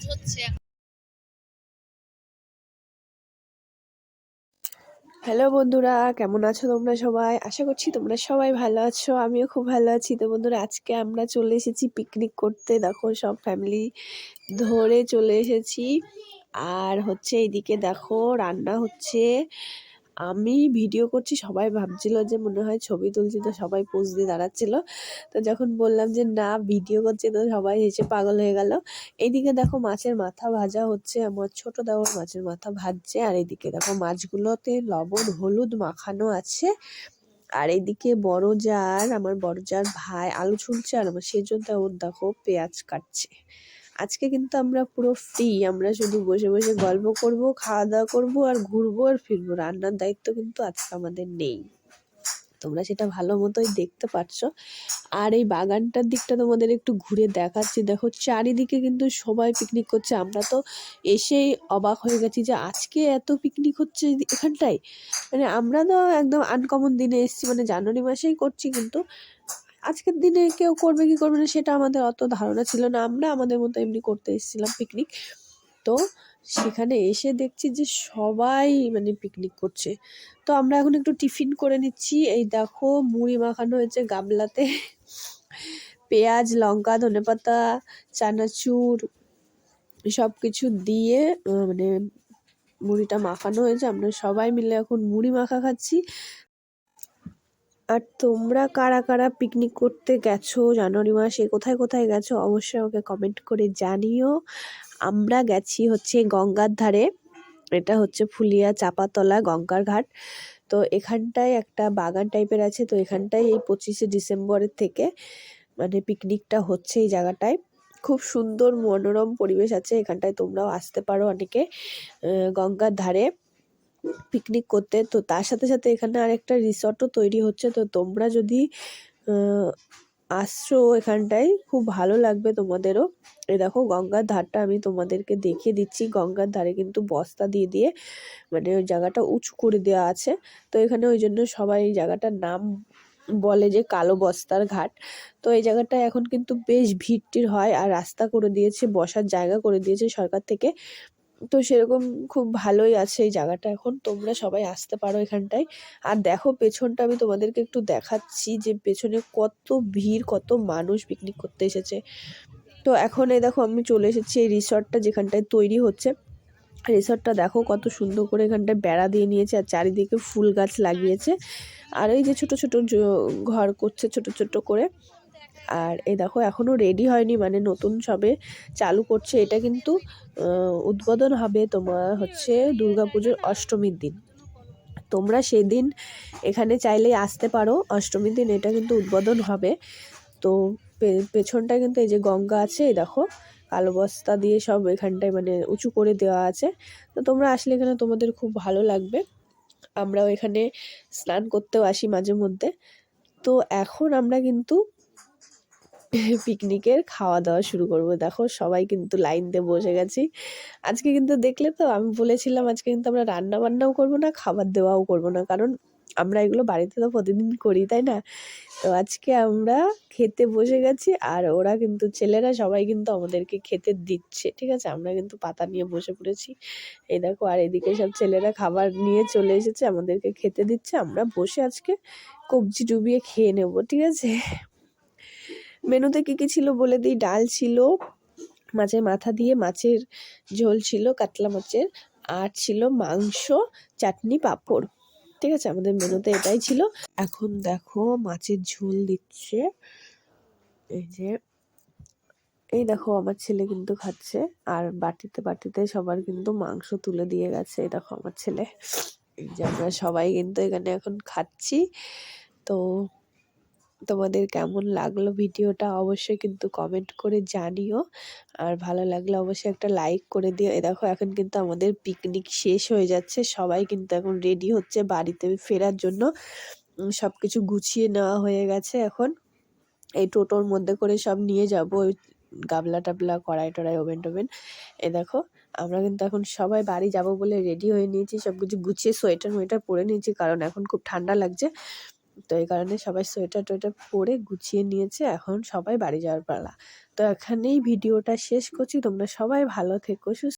কাজ হচ্ছে হ্যালো বন্ধুরা, কেমন আছো তোমরা সবাই? আশা করছি তোমরা সবাই ভালো আছো, আমিও খুব ভালো আছি। তো বন্ধুরা, আজকে আমরা চলে এসেছি পিকনিক করতে। দেখো, সব ফ্যামিলি ধরে চলে এসেছি। আর হচ্ছে এইদিকে দেখো, রান্না হচ্ছে। আমি ভিডিও করছি, সবাই ভাবছিল যে মনে হয় ছবি তুলছি তো সবাই পোজ দিয়ে দাঁড়াচ্ছিল। তো যখন বললাম যে না, ভিডিও করছি তো সবাই হেসে পাগল হয়ে গেল। এইদিকে দেখো মাছের মাথা ভাজা হচ্ছে, আমার ছোট দেওয়ার মাছের মাথা ভাজছে, আর এইদিকে দেখো মাছগুলোতে লবণ, হলুদ মাখানো আছে। আর এইদিকে বড় জার আমার বড় জার ভাই আলু ছুলছে আর আমার সেজন্য ওর দেখো পেঁয়াজ কাটছে। আজকে কিন্তু আমরা পুরো ফ্রি আমরা শুধু বসে বসে গল্প করব, খাওয়া দাওয়া করব আর ঘুরবো আর ফিরবো। রান্নার দায়িত্ব কিন্তু আজকে আমাদের নেই। তোমরা সেটা ভালো মতোই দেখতে পাচ্ছ আর এই বাগানটার দিকটা তোমাদের একটু ঘুরে দেখাচ্ছি। দেখো, চারিদিকে কিন্তু সবাই পিকনিক করছে। আমরা তো এসেই অবাক হয়ে গেছি যে আজকে এত পিকনিক হচ্ছে এখানটায়। মানে আমরা তো একদম আনকমন দিনে এসেছি মানে জানুয়ারি মাসেই করছি কিন্তু আজকের দিনে কেউ করবে কি করবে না সেটা আমাদের অত ধারণা ছিল না। আমরা আমাদের মতো এমনি করতে এসেছিলাম পিকনিক তো সেখানে এসে দেখছি যে সবাই মানে পিকনিক করছে। তো আমরা এখন একটু টিফিন করে নিচ্ছি। এই দেখো মুড়ি মাখানো হয়েছে গামলাতে। পেঁয়াজ, লঙ্কা, ধনেপাতা, চানাচুর সব কিছু দিয়ে মানে মুড়িটা মাখানো হয়েছে। আমরা সবাই মিলে এখন মুড়ি মাখা খাচ্ছি। আর তোমরা কারা কারা পিকনিক করতে গেছো জানুয়ারি মাসে কোথায় কোথায় গেছো অবশ্যই আমাকে কমেন্ট করে জানিও। আমরা গেছি হচ্ছে গঙ্গার ধারে, এটা হচ্ছে ফুলিয়া চাপাতলা গঙ্গার ঘাট। তো এখানটায় একটা বাগান টাইপের আছে, তো এখানটায় এই পঁচিশে ডিসেম্বরের থেকে মানে পিকনিকটা হচ্ছে এই জায়গাটায়। খুব সুন্দর মনোরম পরিবেশ আছে, এখানটায় তোমরাও আসতে পারো অনেকে। গঙ্গার ধারে। পিকনিক করতে। তো তার সাথে সাথে এখানে আরেকটা রিসর্টও তৈরি হচ্ছে। তো তোমরা যদি আসছো এখানটায়, খুব ভালো লাগবে তোমাদেরও। এ দেখো, গঙ্গার ধারটা আমি তোমাদেরকে দেখিয়ে দিচ্ছি। গঙ্গার ধারে কিন্তু বস্তা দিয়ে দিয়ে মানে ওই জায়গাটা উঁচু করে দেওয়া আছে। তো এখানে ওই জন্য সবাই এই জায়গাটার নাম বলে যে কালো বস্তার ঘাট। তো এই জায়গাটা এখন কিন্তু বেশ ভিড় হয়। আর রাস্তা করে দিয়েছে, বসার জায়গা করে দিয়েছে সরকার থেকে। তো সেরকম খুব ভালোই আছে এই জায়গাটা এখন। তোমরা সবাই আসতে পারো এখানটায়। আর দেখো, পেছনটা আমি তোমাদেরকে একটু দেখাচ্ছি যে পেছনে কত ভিড়, কত মানুষ পিকনিক করতে এসেছে। তো এখন এই দেখো, আমি চলে এসেছি এই রিসর্টটা যেখানটায় তৈরি হচ্ছে। রিসর্টটা দেখো, কত সুন্দর করে এখানটায় বেড়া দিয়ে নিয়েছে আর চারিদিকে ফুল গাছ লাগিয়েছে। আর এই যে ছোট ছোট ঘর করছে ছোট ছোট করে। আর এই দেখো এখনও রেডি হয়নি মানে নতুন সবে চালু করছে। এটা কিন্তু উদ্বোধন হবে তোমার হচ্ছে দুর্গাপুজোর অষ্টমীর দিন। তোমরা সেদিন এখানে চাইলেই আসতে পারো, অষ্টমীর দিন এটা কিন্তু উদ্বোধন হবে। তো পেছনটা কিন্তু এই যে গঙ্গা আছে এই দেখো, কালো বস্তা দিয়ে সব এখানটায় মানে উঁচু করে দেওয়া আছে। তো তোমরা আসলে এখানে তোমাদের খুব ভালো লাগবে। আমরাও এখানে স্নান করতেও আসি মাঝে মধ্যে। তো এখন আমরা কিন্তু পিকনিকের খাওয়া দাওয়া শুরু করব। দেখো, সবাই কিন্তু লাইন দিয়ে বসে গেছি। আজকে কিন্তু দেখলে তো, আমি বলেছিলাম আজকে কিন্তু আমরা রান্না বান্নাও করব না, খাবার দেওয়াও করব না। কারণ আমরা এগুলো বাড়িতে তো প্রতিদিন করি, তাই না? তো আজকে আমরা খেতে বসে গেছি আর ওরা কিন্তু, ছেলেরা সবাই কিন্তু আমাদেরকে খেতে দিচ্ছে, ঠিক আছে? আমরা কিন্তু পাতা নিয়ে বসে পড়েছি। এই দেখো, আর এদিকে সব ছেলেরা খাবার নিয়ে চলে এসেছে, আমাদেরকে খেতে দিচ্ছে। আমরা বসে আজকে কবজি ডুবিয়ে খেয়ে নেব, ঠিক আছে? মেনুতে কি কি ছিল বলে দিই? ডাল ছিল, মাছের মাথা দিয়ে মাছের ঝোল ছিল, কাতলা মাছের আর ছিল, মাংস, চাটনি, পাঁপড়। ঠিক আছে, আমাদের মেনুতে এটাই ছিল। এখন দেখো মাছের ঝোল দিচ্ছে। এই যে, এই দেখো আমার ছেলে কিন্তু খাচ্ছে। আর বাটিতে বাটিতে সবার কিন্তু মাংস তুলে দিয়ে গেছে। এই দেখো আমার ছেলে। এই যে আমরা সবাই কিন্তু এখানে এখন খাচ্ছি। তো তোমাদের কেমন লাগল ভিডিওটা অবশ্যই কিন্তু কমেন্ট করে জানিও। আর ভালো লাগলে অবশ্যই একটা লাইক করে দিও। এ দেখো, এখন কিন্তু আমাদের পিকনিক শেষ হয়ে যাচ্ছে। সবাই কিন্তু এখন রেডি হচ্ছে বাড়িতে ফেরার জন্য। সব কিছু গুছিয়ে নেওয়া হয়ে গেছে এখন। এই টোটোর মধ্যে করে সব নিয়ে যাব। ওই গাবলা টাবলা, কড়াই টড়াই, ওভেন টোভেন। এ দেখো, আমরা কিন্তু এখন সবাই বাড়ি যাব বলে রেডি হয়ে নিয়েছি। সব কিছু গুছিয়ে সোয়েটার মোয়েটার পরে নিয়েছি, কারণ এখন খুব ঠান্ডা লাগছে। তো এই কারণে সবাই সোয়েটার টোয়েটার পরে গুছিয়ে নিয়েছে, এখন সবাই বাড়ি যাওয়ার পালা। তো এখানেই ভিডিওটা শেষ করছি, তোমরা সবাই ভালো থেকো, সুস্থ